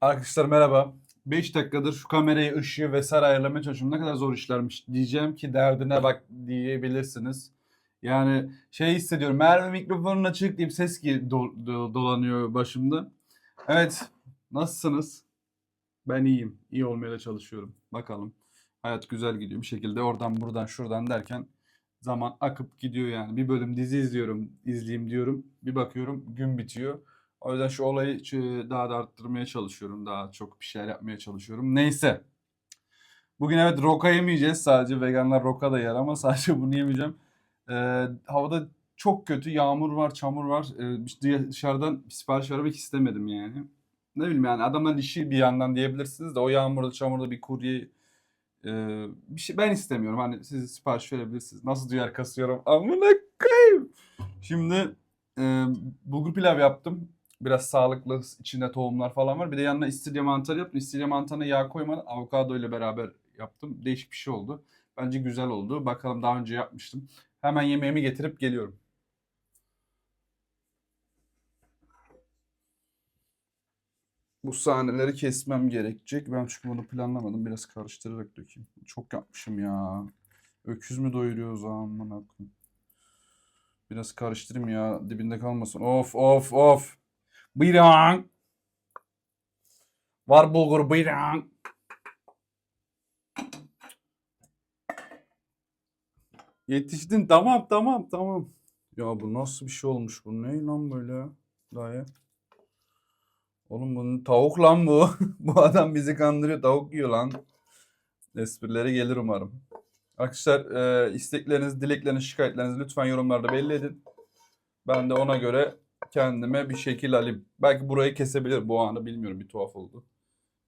Arkadaşlar merhaba. 5 dakikadır şu kamerayı, ışığı vesaire ayarlamaya çalışıyorum. Ne kadar zor işlermiş. Diyeceğim ki derdine bak diyebilirsiniz. Yani şey hissediyorum. Merve mikrofonun açık deyip ses do- do- dolanıyor başımda. Evet. Nasılsınız? Ben iyiyim. İyi olmaya da çalışıyorum. Bakalım. Hayat güzel gidiyor. Bir şekilde oradan buradan şuradan derken zaman akıp gidiyor yani. Bir bölüm dizi izliyorum, izleyeyim diyorum. Bir bakıyorum gün bitiyor. O yüzden şu olayı daha da arttırmaya çalışıyorum. Daha çok bir şeyler yapmaya çalışıyorum. Neyse. Bugün evet roka yemeyeceğiz. Sadece veganlar roka da yer ama sadece bunu yemeyeceğim. Ee, havada çok kötü. Yağmur var, çamur var. Ee, işte dışarıdan sipariş vermek istemedim yani. Ne bileyim yani adamların işi bir yandan diyebilirsiniz de o yağmurda, çamurda bir kurye e, bir şey ben istemiyorum. Hani siz sipariş verebilirsiniz. Nasıl duyar kasıyorum? Amına koyayım. Şimdi e, bulgur pilav yaptım. Biraz sağlıklı, içinde tohumlar falan var. Bir de yanına istiridye mantarı yaptım. İstiridye mantarına yağ koymadan avokado ile beraber yaptım. Değişik bir şey oldu. Bence güzel oldu. Bakalım daha önce yapmıştım. Hemen yemeğimi getirip geliyorum. Bu sahneleri kesmem gerekecek. Ben çünkü bunu planlamadım. Biraz karıştırarak dökeyim. Çok yapmışım ya. Öküz mü doyuruyor o zaman? Aman Allah'ım. Biraz karıştırayım ya. Dibinde kalmasın. Of of of. Buyurun. Var bulgur buyurun. Yetiştin tamam tamam tamam. Ya bu nasıl bir şey olmuş bu? Ne lan böyle? Dayı. Oğlum bunun tavuk lan bu. bu adam bizi kandırıyor. Tavuk yiyor lan. Esprileri gelir umarım. Arkadaşlar e, istekleriniz, dilekleriniz, şikayetlerinizi lütfen yorumlarda belli edin. Ben de ona göre kendime bir şekil alayım. Belki burayı kesebilir bu anı bilmiyorum. Bir tuhaf oldu.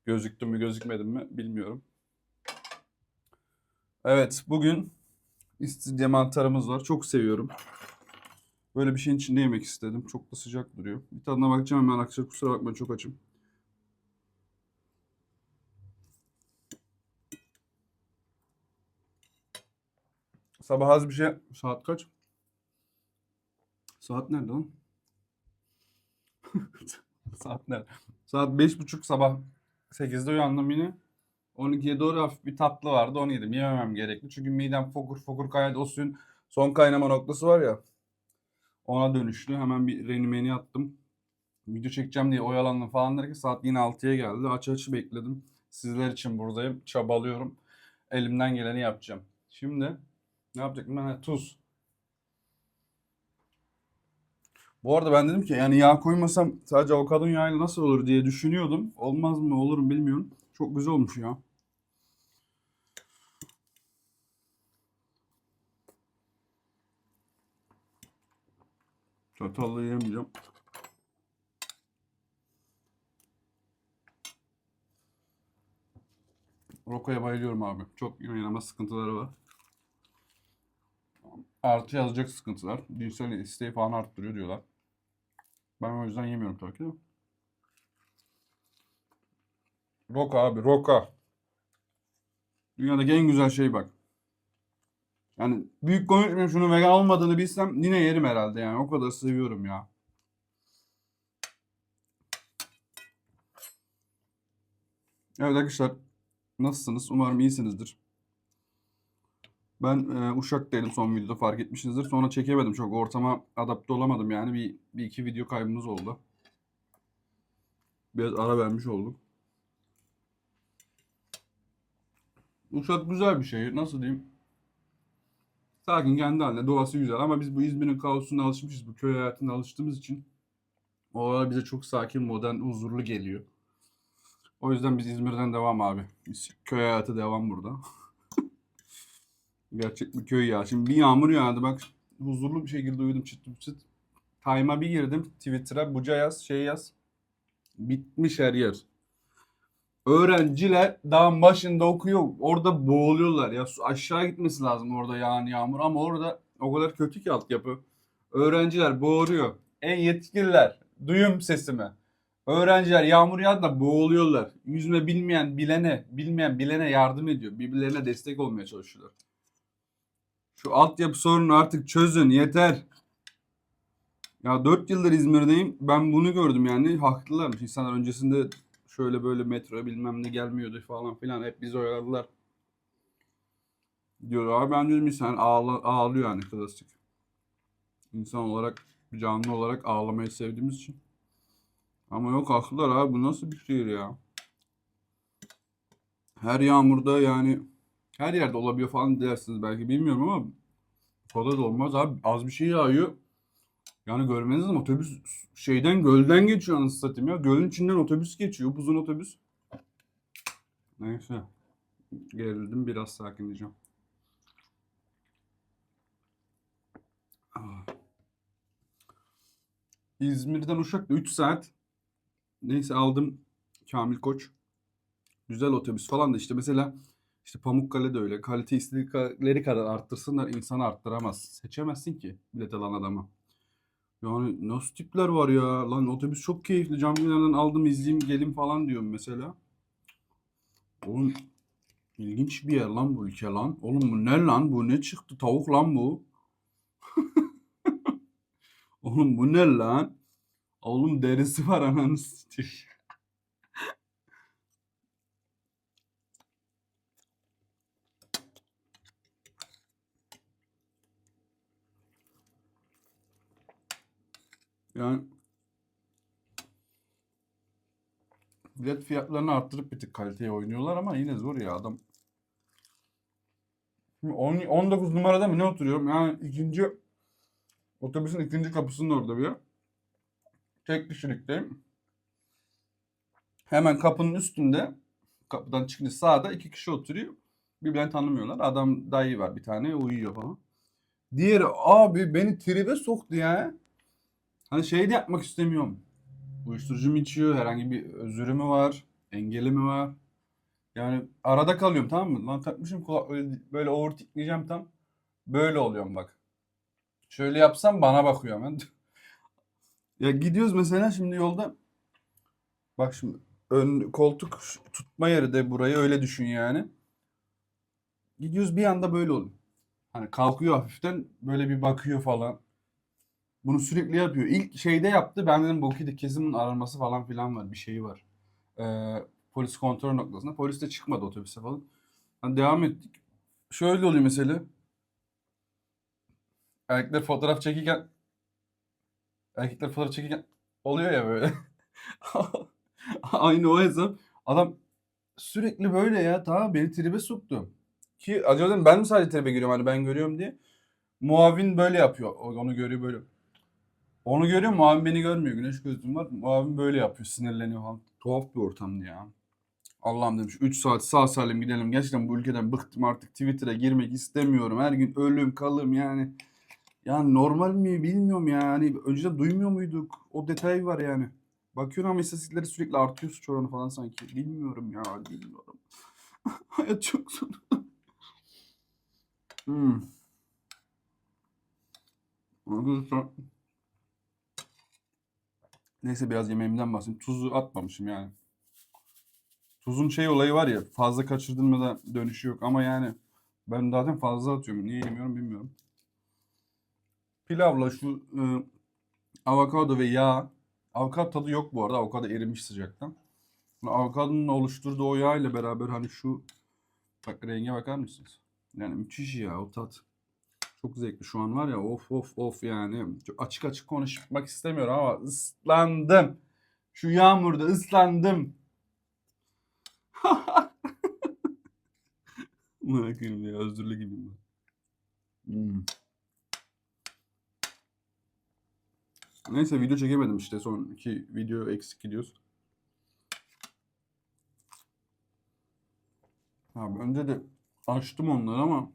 Gözüktüm mü gözükmedim mi bilmiyorum. Evet bugün istiridye mantarımız var. Çok seviyorum. Böyle bir şeyin içinde yemek istedim. Çok da sıcak duruyor. Bir tadına bakacağım hemen arkadaşlar. Kusura bakmayın çok açım. Sabah az bir şey... Saat kaç? Saat nerede lan? Saat nerede? Saat beş buçuk sabah 8'de uyandım yine. 12'ye doğru hafif bir tatlı vardı onu yedim. Yememem gerekli. Çünkü midem fokur fokur kaynadı. O suyun son kaynama noktası var ya. Ona dönüştü. Hemen bir renimeni attım. Video çekeceğim diye oyalandım falan derken saat yine 6'ya geldi. Aç aç bekledim. Sizler için buradayım. Çabalıyorum. Elimden geleni yapacağım. Şimdi ne yapacaktım ben? Tuz. Bu arada ben dedim ki yani yağ koymasam sadece avokadon yağıyla nasıl olur diye düşünüyordum. Olmaz mı olur mu bilmiyorum. Çok güzel olmuş ya. Çatalla yemeyeceğim. Roko'ya bayılıyorum abi. Çok inanılmaz sıkıntıları var. Artı yazacak sıkıntılar. Dinsel isteği falan arttırıyor diyorlar. Ben o yüzden yemiyorum tabii ki de. Roka abi roka. Dünyadaki en güzel şey bak. Yani büyük konuşmayayım şunu vegan olmadığını bilsem yine yerim herhalde yani. O kadar seviyorum ya. Evet arkadaşlar nasılsınız? Umarım iyisinizdir. Ben e, Uşak'taydım son videoda fark etmişsinizdir. Sonra çekemedim çok ortama adapte olamadım yani bir, bir iki video kaybımız oldu. Biraz ara vermiş olduk. Uşak güzel bir şehir nasıl diyeyim? Sakin kendi halinde doğası güzel ama biz bu İzmir'in kaosuna alışmışız. Bu köy hayatına alıştığımız için oralar bize çok sakin, modern, huzurlu geliyor. O yüzden biz İzmir'den devam abi. Biz köy hayatı devam burada. Gerçek bir köy ya. Şimdi bir yağmur yağdı bak huzurlu bir şekilde uyudum çıt çıt. Time'a bir girdim Twitter'a Buca yaz şey yaz. Bitmiş her yer. Öğrenciler dağın başında okuyor. Orada boğuluyorlar ya. Su aşağı gitmesi lazım orada yağan yağmur ama orada o kadar kötü ki altyapı. Öğrenciler boğuruyor. En yetkililer duyun sesimi. Öğrenciler yağmur yağdı da boğuluyorlar. Yüzme bilmeyen bilene, bilmeyen bilene yardım ediyor. Birbirlerine destek olmaya çalışıyorlar. Şu altyapı sorunu artık çözün yeter. Ya 4 yıldır İzmir'deyim. Ben bunu gördüm yani. Haklılarmış. İnsanlar öncesinde şöyle böyle metro bilmem ne gelmiyordu falan filan hep bizi oyaladılar. Diyor abi ben diyorum insan ağla, ağlıyor yani klasik. İnsan olarak canlı olarak ağlamayı sevdiğimiz için. Ama yok haklılar abi bu nasıl bir şiir ya. Her yağmurda yani her yerde olabiliyor falan dersiniz belki bilmiyorum ama kadar da olmaz abi. Az bir şey yağıyor. Yani görmeniz lazım otobüs şeyden gölden geçiyor anasını satayım ya. Gölün içinden otobüs geçiyor. Uzun otobüs. Neyse. Gerildim biraz sakinleyeceğim. Ah. İzmir'den Uşak'ta 3 saat. Neyse aldım Kamil Koç. Güzel otobüs falan da işte mesela işte Pamukkale de öyle. Kalite istedikleri kadar arttırsınlar insanı arttıramaz. Seçemezsin ki bilet alan adamı. Yani nasıl tipler var ya? Lan otobüs çok keyifli. Cam kenarından aldım izleyeyim gelin falan diyorum mesela. Oğlum ilginç bir yer lan bu ülke lan. Oğlum bu ne lan? Bu ne çıktı? Tavuk lan bu. Oğlum bu ne lan? Oğlum derisi var ananı satayım. Yani bilet fiyatlarını arttırıp bir tık kaliteye oynuyorlar ama yine zor ya adam. Şimdi on- 19 numarada mı ne oturuyorum? Yani ikinci otobüsün ikinci kapısının orada bir yer. Tek kişilikteyim. Hemen kapının üstünde kapıdan çıkınca sağda iki kişi oturuyor. Birbirlerini tanımıyorlar. Adam dayı var bir tane uyuyor falan. Diğeri abi beni tribe soktu ya. Hani şey de yapmak istemiyorum. Uyuşturucu mu içiyor? Herhangi bir özürü mü var? Engeli mi var? Yani arada kalıyorum tamam mı? Lan takmışım kulak böyle, böyle overthinkleyeceğim tam. Böyle oluyorum bak. Şöyle yapsam bana bakıyor hemen. ya gidiyoruz mesela şimdi yolda. Bak şimdi ön koltuk tutma yeri de burayı öyle düşün yani. Gidiyoruz bir anda böyle oluyor. Hani kalkıyor hafiften böyle bir bakıyor falan. Bunu sürekli yapıyor. İlk şeyde yaptı. Ben dedim bu de kesin bunun aranması falan filan var. Bir şeyi var. Ee, polis kontrol noktasında. Polis de çıkmadı otobüse falan. Hani devam ettik. Şöyle oluyor mesela. Erkekler fotoğraf çekirken erkekler fotoğraf çekirken oluyor ya böyle. Aynı o hesap. Adam sürekli böyle ya. Tamam beni tribe soktu. Ki acaba ben mi sadece tribe giriyorum hani ben görüyorum diye. Muavin böyle yapıyor. Onu görüyor böyle. Onu görüyor muavin beni görmüyor. Güneş gözlüğüm var. Muavin böyle yapıyor. Sinirleniyor falan. Tuhaf bir ortamdı ya. Allah'ım demiş 3 saat sağ salim gidelim. Gerçekten bu ülkeden bıktım artık Twitter'a girmek istemiyorum. Her gün ölüm kalım yani. Yani normal mi bilmiyorum yani. Önceden duymuyor muyduk? O detay var yani. Bakıyorum ama istatistikleri sürekli artıyor suç oranı falan sanki. Bilmiyorum ya bilmiyorum. Hayat çok zor. hmm. Arkadaşlar Neyse biraz yemeğimden bahsedeyim. Tuzu atmamışım yani. Tuzun şey olayı var ya fazla kaçırdın da dönüşü yok ama yani ben zaten fazla atıyorum. Niye yemiyorum bilmiyorum. Pilavla şu e, avokado ve yağ. Avokado tadı yok bu arada. Avokado erimiş sıcaktan. Avokadonun oluşturduğu o yağ ile beraber hani şu bak renge bakar mısınız? Yani müthiş ya o tat. Çok zevkli şu an var ya of of of yani. Çok açık açık konuşmak istemiyorum ama ıslandım. Şu yağmurda ıslandım. Bakayım ya özürlü gibiyim ben. Hmm. Neyse video çekemedim işte son iki video eksik gidiyoruz. Abi önce de açtım onları ama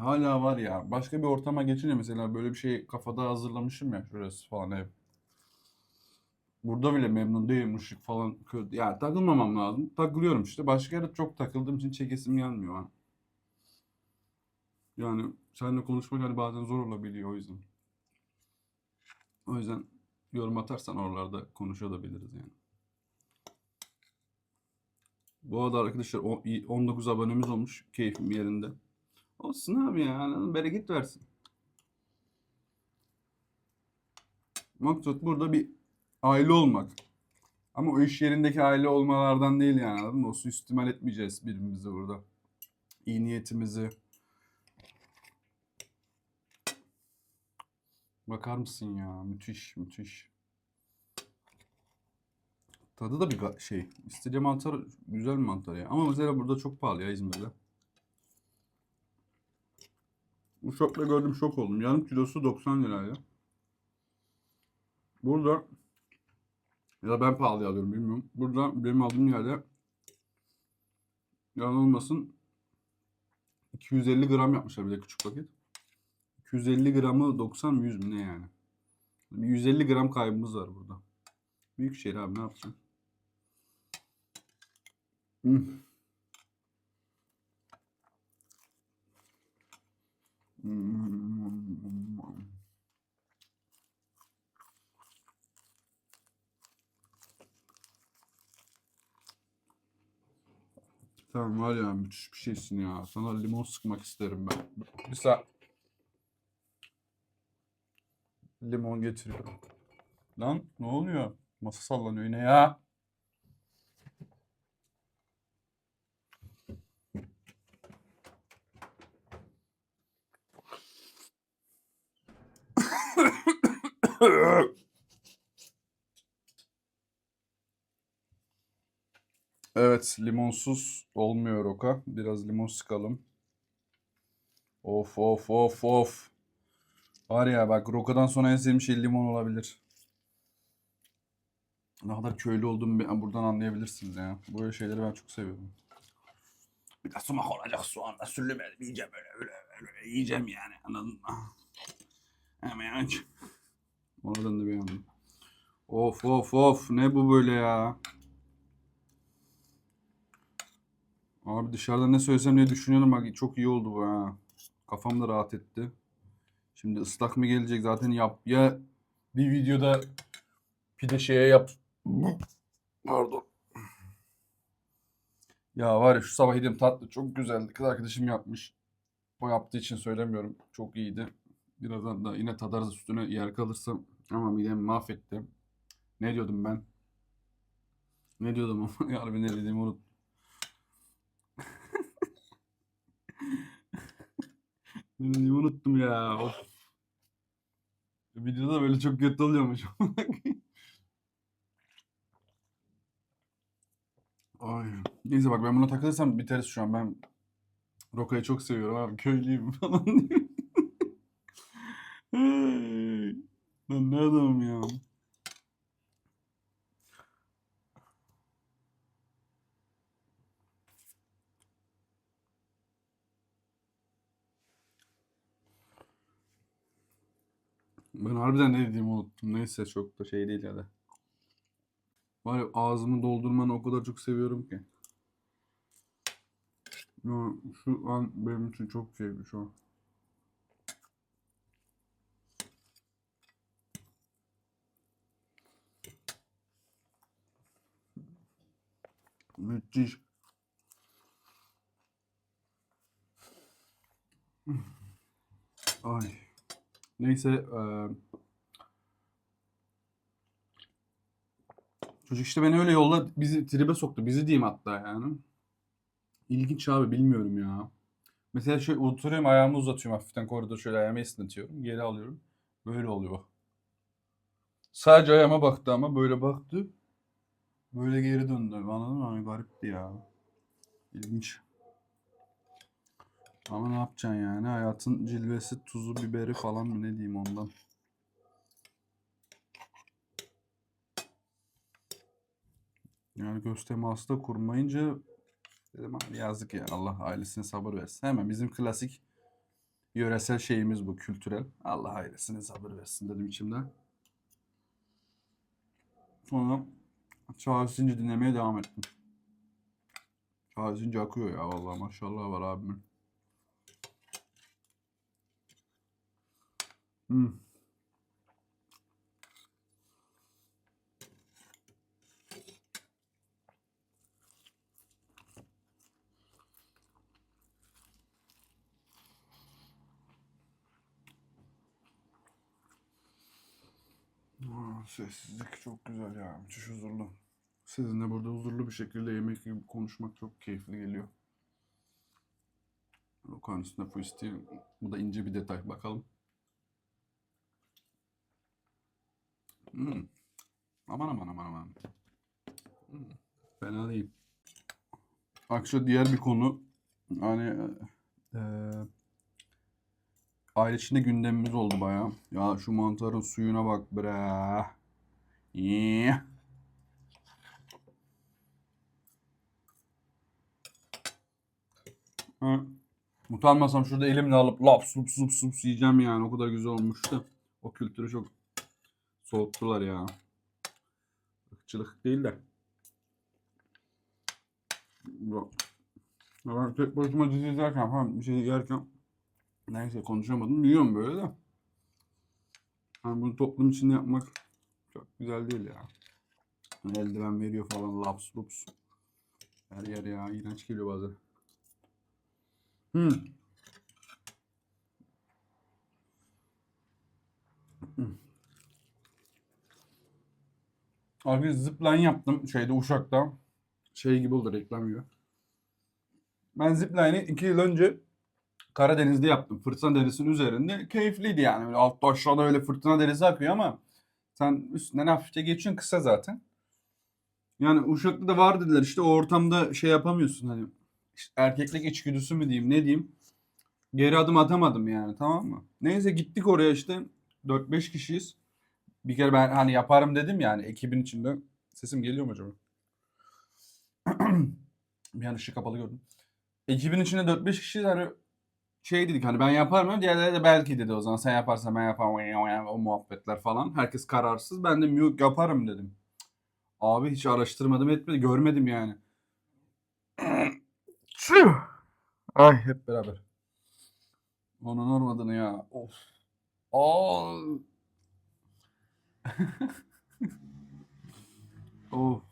hala var ya. Başka bir ortama geçince mesela böyle bir şey kafada hazırlamışım ya şurası falan ev. Burada bile memnun değilim ışık falan kötü. Ya takılmamam lazım. Takılıyorum işte. Başka yerde çok takıldığım için çekesim gelmiyor ha. Yani seninle konuşmak hani bazen zor olabiliyor o yüzden. O yüzden yorum atarsan oralarda konuşabiliriz yani. Bu arada arkadaşlar o- 19 abonemiz olmuş. Keyfim yerinde. Olsun abi ya. Allah Bereket versin. Maksat burada bir aile olmak. Ama o iş yerindeki aile olmalardan değil yani anladın mı? O suistimal etmeyeceğiz birbirimizi burada. İyi niyetimizi. Bakar mısın ya? Müthiş, müthiş. Tadı da bir şey. İstediğim mantar güzel bir mantar ya. Ama mesela burada çok pahalı ya İzmir'de. Bu şokla gördüm şok oldum. Yarım kilosu 90 lirayla. Burada ya da ben pahalıya alıyorum bilmiyorum. Burada benim aldığım yerde yalan olmasın 250 gram yapmışlar bir de küçük paket. 250 gramı 90 mı 100 mü ne yani? 150 gram kaybımız var burada. Büyük şehir abi ne yapacaksın? Hmm. Sen var ya müthiş bir şeysin ya. Sana limon sıkmak isterim ben. Bir sa Limon getiriyorum. Lan ne oluyor? Masa sallanıyor yine ya. Evet, limonsuz olmuyor Roka. Biraz limon sıkalım. Of of of of. Var ya bak Roka'dan sonra en sevdiğim şey limon olabilir. Ne kadar köylü olduğumu buradan anlayabilirsiniz ya. Böyle şeyleri ben çok seviyorum. Bir de sumak olacak soğanla sürülmeli yiyeceğim öyle öyle öyle yiyeceğim yani anladın mı? Hemen aç. Of of of ne bu böyle ya? Abi dışarıda ne söylesem diye düşünüyorum bak çok iyi oldu bu ha. Kafam da rahat etti. Şimdi ıslak mı gelecek zaten yap ya bir videoda pide şeye yap. Pardon. Ya var ya şu sabah yediğim tatlı çok güzeldi. Kız arkadaşım yapmış. O yaptığı için söylemiyorum. Çok iyiydi. Birazdan da yine tadarız üstüne yer kalırsa. Ama midemi mahvetti. Ne diyordum ben? Ne diyordum ama? Ya ne dediğimi unuttum. Ne dediğimi unuttum ya. Of. Videoda böyle çok kötü oluyormuş. Ay. Neyse bak ben buna takılırsam biteriz şu an. Ben Roka'yı çok seviyorum abi. Köylüyüm falan diyor. Lan ne adamım ya. Ben harbiden ne dediğimi unuttum. Neyse çok da şey değil ya da. Var ya ağzımı doldurmanı o kadar çok seviyorum ki. Şu an benim için çok keyifli şu an. Müthiş. Ay. Neyse eee, çocuk işte beni öyle yolla bizi tribe soktu. Bizi diyeyim hatta yani. İlginç abi bilmiyorum ya. Mesela şöyle oturuyorum ayağımı uzatıyorum hafiften koridor şöyle ayağımı esnetiyorum. Geri alıyorum. Böyle oluyor. Sadece ayağıma baktı ama böyle baktı. Böyle geri döndü. Anladın mı? Hani garipti ya. İlginç. Ama ne yapacaksın yani? Hayatın cilvesi, tuzu, biberi falan mı ne diyeyim ondan. Yani göz teması da kurmayınca dedim yazık ya Allah ailesine sabır versin. Hemen bizim klasik yöresel şeyimiz bu kültürel. Allah ailesine sabır versin dedim içimden. Sonra Zinci dinlemeye devam ettim. Zinci akıyor ya vallahi maşallah var abimin. Hmm. Sessizlik çok güzel ya. Müthiş huzurlu. Sizinle burada huzurlu bir şekilde yemek yiyip konuşmak çok keyifli geliyor. Üstünde fuisti. Bu da ince bir detay. Bakalım. Hmm. Aman aman aman aman. Hmm. Fena değil. Bak şu diğer bir konu. Hani eee aile içinde gündemimiz oldu bayağı. Ya şu mantarın suyuna bak bre. İyi. Ha. Utanmasam şurada elimle alıp laps lups lups lups yiyeceğim yani. O kadar güzel olmuştu. O kültürü çok soğuttular ya. Irkçılık değil de. Ben tek başıma dizi izlerken falan bir şey yerken neyse konuşamadım. Yiyorum böyle de. Hani bunu toplum içinde yapmak çok güzel değil ya. Eldiven veriyor falan laps lups. Her yer ya iğrenç geliyor bazen. Hmm. Abi zipline yaptım şeyde Uşak'ta. Şey gibi oldu reklam gibi. Ben zipline'i iki yıl önce Karadeniz'de yaptım. Fırtına Derisi'nin üzerinde. Keyifliydi yani. Böyle altta aşağıda öyle fırtına derisi akıyor ama sen üstünden hafifçe geçiyorsun kısa zaten. Yani Uşak'ta da var dediler işte o ortamda şey yapamıyorsun hani işte erkeklik içgüdüsü mü diyeyim ne diyeyim. Geri adım atamadım yani tamam mı? Neyse gittik oraya işte 4-5 kişiyiz. Bir kere ben hani yaparım dedim yani ekibin içinde. Sesim geliyor mu acaba? bir an ışık kapalı gördüm. Ekibin içinde 4-5 kişiyiz hani şey dedik hani ben yaparım diğerleri de belki dedi o zaman sen yaparsan ben yaparım o muhabbetler falan. Herkes kararsız. Ben de yok yaparım dedim. Abi hiç araştırmadım etmedim görmedim yani. Ay hep beraber. Onun olmadığını ya. Of. Aa. of.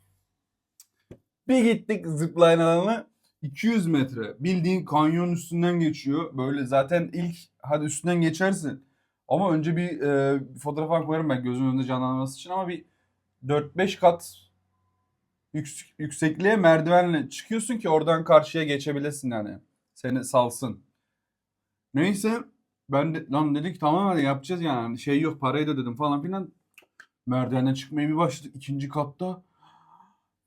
Bir gittik zipline alanına 200 metre. Bildiğin kanyon üstünden geçiyor. Böyle zaten ilk hadi üstünden geçersin. Ama önce bir e, fotoğraf falan koyarım ben gözümün önünde canlanması için ama bir 4-5 kat yük- yüksekliğe merdivenle çıkıyorsun ki oradan karşıya geçebilesin yani. Seni salsın. Neyse ben de, lan dedik tamam hadi yapacağız yani şey yok parayı da dedim falan filan. Merdivenden çıkmaya bir başladık ikinci katta.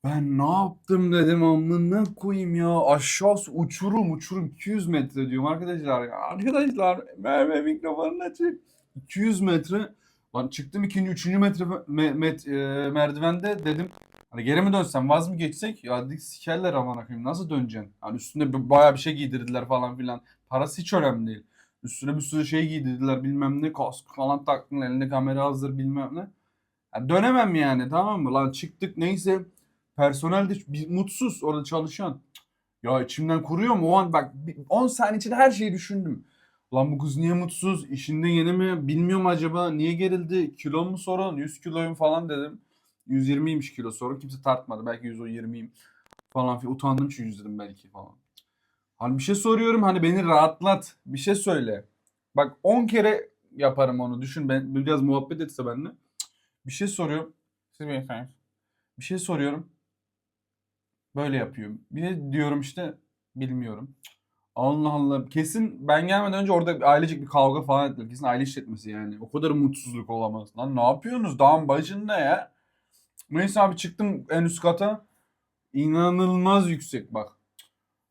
Ben ne yaptım dedim amına koyayım ya. Aşağısı uçurum uçurum. 200 metre diyorum arkadaşlar ya. Arkadaşlar Merve mikrofonunu açık 200 metre. Lan çıktım ikinci üçüncü metre me- met- e, merdivende dedim. Hani geri mi dönsem vaz mı geçsek? Ya dedik sikerler amına koyayım. Nasıl döneceksin? Hani üstüne b- bayağı bir şey giydirdiler falan filan. Parası hiç önemli değil. Üstüne bir sürü şey giydirdiler bilmem ne kask falan taktın elinde kamera hazır bilmem ne ya dönemem yani tamam mı lan çıktık neyse personel de bir mutsuz orada çalışan ya içimden kuruyor mu o an bak bir 10 saniye içinde her şeyi düşündüm. Lan bu kız niye mutsuz? İşinde yeni mi? Bilmiyorum acaba. Niye gerildi? Kilo mu sorun? 100 kiloyum falan dedim. 120'ymiş kilo sorun. Kimse tartmadı. Belki 120'yim falan filan. Utandım çünkü 100 dedim belki falan. Hani bir şey soruyorum. Hani beni rahatlat. Bir şey söyle. Bak 10 kere yaparım onu. Düşün ben biraz muhabbet etse benimle. Bir şey soruyorum. Siz beyefendi. Bir şey soruyorum. Böyle yapıyorum. Bir de diyorum işte bilmiyorum. Allah Allah. Kesin ben gelmeden önce orada ailecek bir kavga falan ettiler. Kesin aile işletmesi yani. O kadar mutsuzluk olamaz. Lan ne yapıyorsunuz? Dağın başında ya. Neyse abi çıktım en üst kata. İnanılmaz yüksek bak.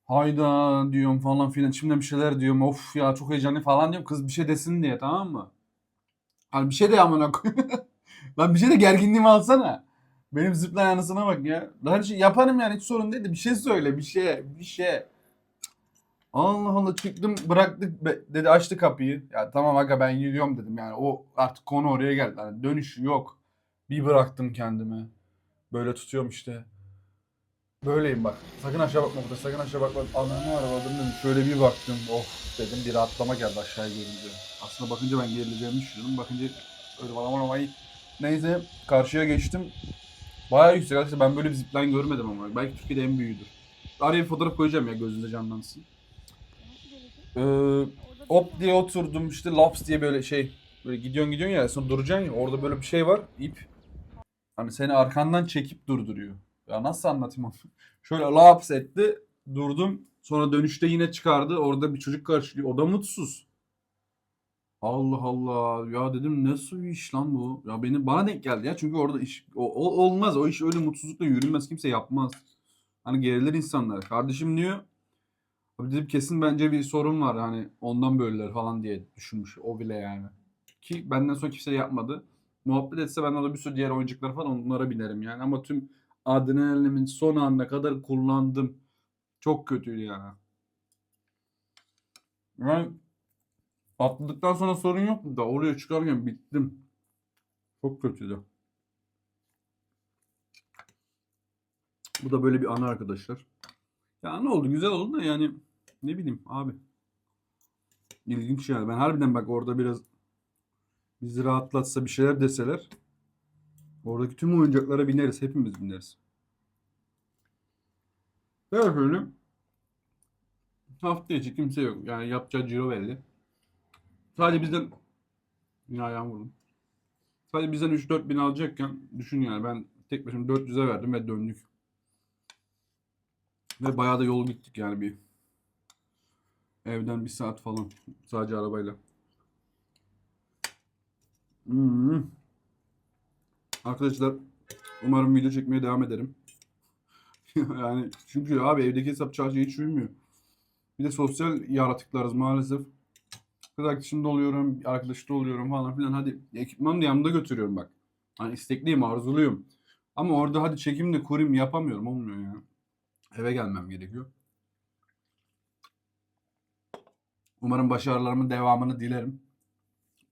Hayda diyorum falan filan. İçimden bir şeyler diyorum. Of ya çok heyecanlı falan diyorum. Kız bir şey desin diye tamam mı? Hani bir şey de amına koyayım. Lan bir şey de gerginliğimi alsana. Benim zipline anısına bak ya. Her şey yaparım yani hiç sorun değil de bir şey söyle bir şey bir şey. Allah Allah çıktım bıraktık dedi açtı kapıyı. Ya tamam aga ben gidiyorum dedim yani o artık konu oraya geldi. Yani dönüş yok. Bir bıraktım kendimi. Böyle tutuyorum işte. Böyleyim bak. Sakın aşağı bakma burada. Sakın aşağı bakma. Ananı arabadım dedim. Şöyle bir baktım. Of dedim. Bir rahatlama geldi aşağıya görünce. Aslında bakınca ben gerileceğimi düşünüyordum. Bakınca öyle bana bana- Neyse karşıya geçtim. Bayağı yüksek arkadaşlar. Ben böyle bir zipline görmedim ama. Belki Türkiye'de en büyüğüdür. Araya bir fotoğraf koyacağım ya gözünde canlansın. Ee, hop diye oturdum işte laps diye böyle şey böyle gidiyorsun gidiyorsun ya sonra duracaksın ya orada böyle bir şey var ip hani seni arkandan çekip durduruyor. Ya nasıl anlatayım onu? Şöyle laps etti. Durdum. Sonra dönüşte yine çıkardı. Orada bir çocuk karşılıyor. O da mutsuz. Allah Allah. Ya dedim nasıl bir iş lan bu? Ya benim bana denk geldi ya. Çünkü orada iş o, o- olmaz. O iş öyle mutsuzlukla yürünmez. Kimse yapmaz. Hani gerilir insanlar. Kardeşim diyor. Abi dedim kesin bence bir sorun var. Hani ondan böyleler falan diye düşünmüş. O bile yani. Ki benden sonra kimse yapmadı. Muhabbet etse ben orada bir sürü diğer oyuncaklar falan onlara binerim yani. Ama tüm adrenalinimin son anına kadar kullandım. Çok kötüydü yani. Yani atladıktan sonra sorun yoktu da oraya çıkarken bittim. Çok kötüydü. Bu da böyle bir anı arkadaşlar. Ya ne oldu? Güzel oldu da yani ne bileyim abi. İlginç yani. Ben harbiden bak orada biraz bizi rahatlatsa bir şeyler deseler oradaki tüm oyuncaklara bineriz. Hepimiz bineriz. Evet öyle. Hafta içi kimse yok. Yani yapacağı ciro belli. Sadece bizden yine ayağım vurdum. Sadece bizden 3-4 bin alacakken düşün yani ben tek başıma 400'e verdim ve döndük. Ve bayağı da yol gittik yani bir evden bir saat falan sadece arabayla. Hmm. Arkadaşlar umarım video çekmeye devam ederim. yani çünkü abi evdeki hesap çarşı hiç uymuyor. Bir de sosyal yaratıklarız maalesef. Kız arkadaşımda oluyorum, arkadaşta oluyorum falan filan. Hadi ekipmanı da yanımda götürüyorum bak. Hani istekliyim, arzuluyum. Ama orada hadi çekim de kurayım yapamıyorum. Olmuyor ya. Eve gelmem gerekiyor. Umarım başarılarımın devamını dilerim.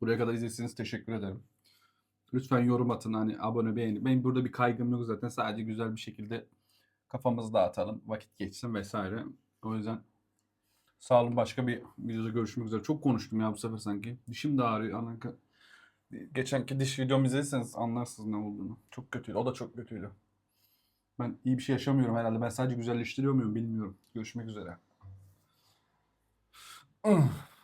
Buraya kadar izlediyseniz teşekkür ederim. Lütfen yorum atın hani abone beğenin. Benim burada bir kaygım yok zaten. Sadece güzel bir şekilde kafamızı dağıtalım. Vakit geçsin vesaire. O yüzden sağ olun. Başka bir videoda görüşmek üzere. Çok konuştum ya bu sefer sanki. Dişim de ağrıyor. Anaka. Geçenki diş videomu izlediyseniz anlarsınız ne olduğunu. Çok kötüydü. O da çok kötüydü. Ben iyi bir şey yaşamıyorum herhalde. Ben sadece güzelleştiriyor muyum bilmiyorum. Görüşmek üzere.